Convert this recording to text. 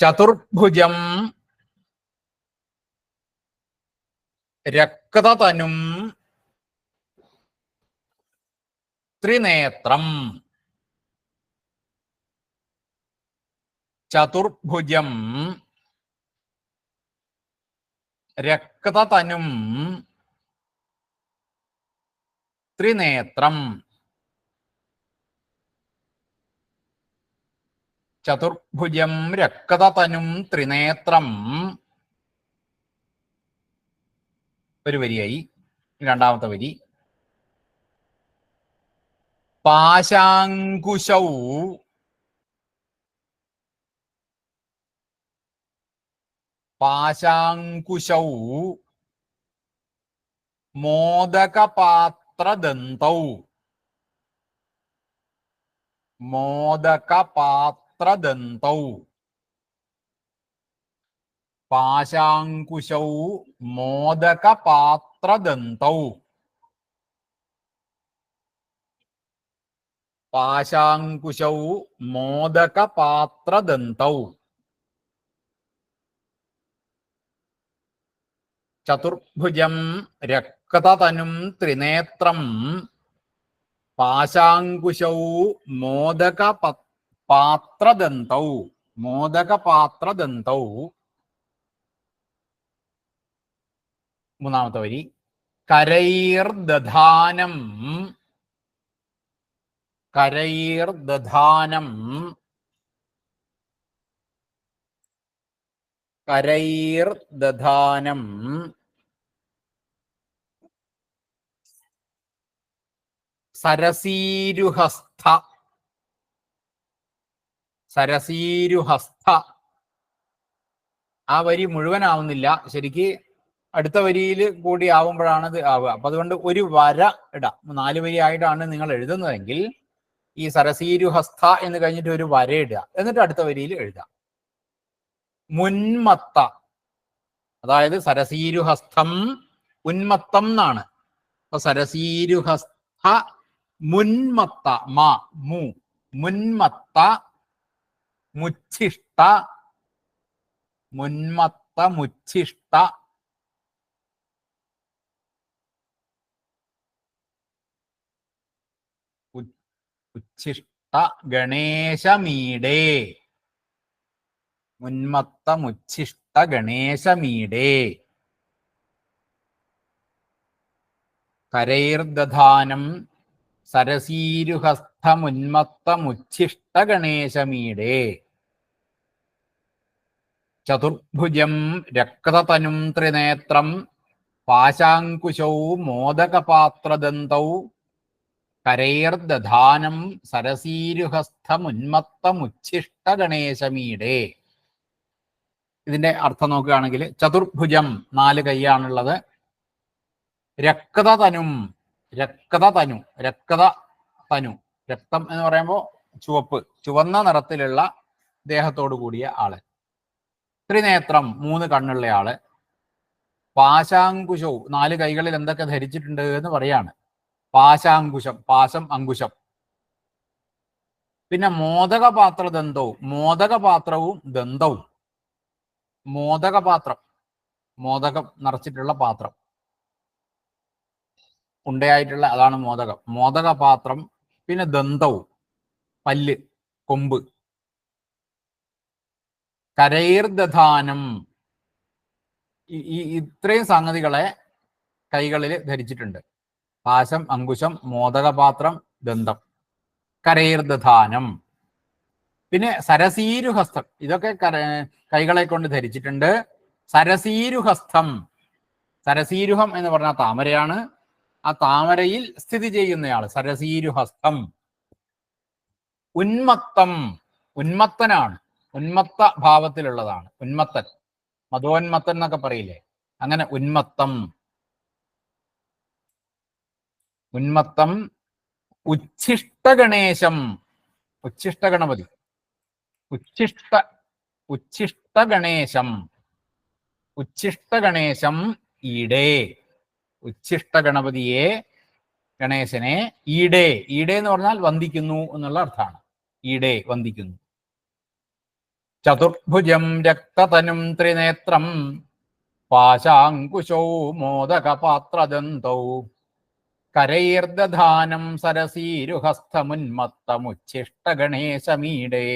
ചതുർഭുജം രക്തതനും ത്രിനേത്രം. ചതുർഭുജം രക്തതനും ത്രിനേത്രം. ചതുർഭുജം രക്തതനും ത്രിനേത്രം. ഒരു വരിയായി. രണ്ടാമത്തെ വരി. പാശാങ്കുശൗ. പാശാങ്കുശൗ. മോദകപാത്രദന്തൗ. മോദകപാത്രദന്തൗ പാശാങ്കുശൗ മോദകപാത്രദന്തൗ. പാശാങ്കുശൗ മോദകപാത്രദന്തൗ. ചതുർഭുജം രക്തതനും ത്രിനേത്രം. പാശാങ്കുശൗ മോദക പാത്രദന്തൗ മോദകപാത്രദന്തൗ. മൂന്നാമത്തെ വരി കരൈർദധാനം കരൈർദധാനം കരൈർദധാനം സരസീരുഹസ്ഥ. സരസീരുഹസ്ഥ. ആ വരി മുഴുവനാവുന്നില്ല. ശരിക്ക് അടുത്ത വരിയിൽ കൂടി ആവുമ്പോഴാണ് ഇത് ആവുക. അപ്പൊ അതുകൊണ്ട് ഒരു വര ഇടാം. നാല് വരി ആയിട്ടാണ് നിങ്ങൾ എഴുതുന്നതെങ്കിൽ ഈ സരസീരു ഹസ്ത എന്ന് കഴിഞ്ഞിട്ട് ഒരു വര ഇടുക. എന്നിട്ട് അടുത്ത വരിയിൽ എഴുതുക. മുൻമത്ത. അതായത് സരസീരു ഹസ്തം ഉന്മത്തം എന്നാണ്. അപ്പൊ സരസീരുഹസ്ഥ മുൻമത്ത മാ മു മുൻമത്ത മുച്ഛിഷ്ട മുന്മത്ത മുച്ഛിഷ്ട ഉച്ഛിഷ്ട ഗണേശമീടേ. മുന്മത്ത മുച്ഛിഷ്ട ഗണേശമീടേ. കരൈർദധാനം സരസീരുഹസ്ഥമുന്മത്തമുച്ഛിഷ്ട ഗണേശമീടേ. ചതുർഭുജം രക്തതനും ത്രിനേത്രം പാശാങ്കുശൗ മോദകപാത്രദന്തൗ കരൈർദധാനം സരസീരുഹസ്ഥമുന്മത്തമുച്ഛിഷ്ടഗണേശമീടെ. ഇതിന്റെ അർത്ഥം നോക്കുകയാണെങ്കിൽ ചതുർഭുജം നാല് കൈയാണുള്ളത്. രക്തതനും രക്തതനു രക്ത തനു രക്തം എന്ന് പറയുമ്പോൾ ചുവപ്പ് ചുവന്ന നിറത്തിലുള്ള ദേഹത്തോടു കൂടിയ ആൾ. ത്രിനേത്രം മൂന്ന് കണ്ണുള്ള ആൾ പാശാങ്കുശവും നാല് കൈകളിൽ എന്തൊക്കെ ധരിച്ചിട്ടുണ്ട് എന്ന് പറയാണ്. പാശാങ്കുശം പാശം അങ്കുശം. പിന്നെ മോദകപാത്ര ദന്തവും മോദകപാത്രവും ദന്തവും. മോദകപാത്രം മോദകം നിറച്ചിട്ടുള്ള പാത്രം. ഉണ്ടയായിട്ടുള്ള അതാണ് മോദകം. മോദകപാത്രം പിന്നെ ദന്തവും. പല്ല് കൊമ്പ്. കരൈർദധാനം. ഈ ഇത്രയും സംഗതികളെ കൈകളിൽ ധരിച്ചിട്ടുണ്ട്. പാശം അങ്കുശം മോദകപാത്രം ദന്തം. കരൈർദധാനം. പിന്നെ സരസീരുഹസ്തം ഇതൊക്കെ കൈകളെ കൊണ്ട് ധരിച്ചിട്ടുണ്ട്. സരസീരുഹസ്തം സരസീരുഹം എന്ന് പറഞ്ഞ താമരയാണ്. ആ താമരയിൽ സ്ഥിതി ചെയ്യുന്നയാൾ സരസീരുഹസ്തം ഉന്മത്തം. ഉന്മത്തനാണ്. ഉന്മത്ത ഭാവത്തിലുള്ളതാണ്. ഉന്മത്തൻ. മധോന്മത്തൻ എന്നൊക്കെ പറയില്ലേ? അങ്ങനെ ഉന്മത്തം. ഉന്മത്തം ഉച്ഛിഷ്ട ഗണേശം ഉച്ഛിഷ്ട ഗണപതി ഉച്ഛിഷ്ട ഉച്ഛിഷ്ട ഗണേശം ഉച്ഛിഷ്ട ഗണേശം ഈടേ. ഉച്ഛിഷ്ട ഗണപതിയെ ഗണേശനെ ഈടേ. ഈടേ എന്ന് പറഞ്ഞാൽ വന്ദിക്കുന്നു എന്നുള്ള അർത്ഥമാണ് ഈടേ വന്ദിക്കുന്നു. ചതുർഭുജം രക്തതനും ത്രിനേത്രം പാശാങ്കുശൗ മോദകപാത്രദന്തൗ കരൈർദധാനം സരസീരുഹസ്തമുന്മത്തമുച്ഛിഷ്ടഗണേശമീടേ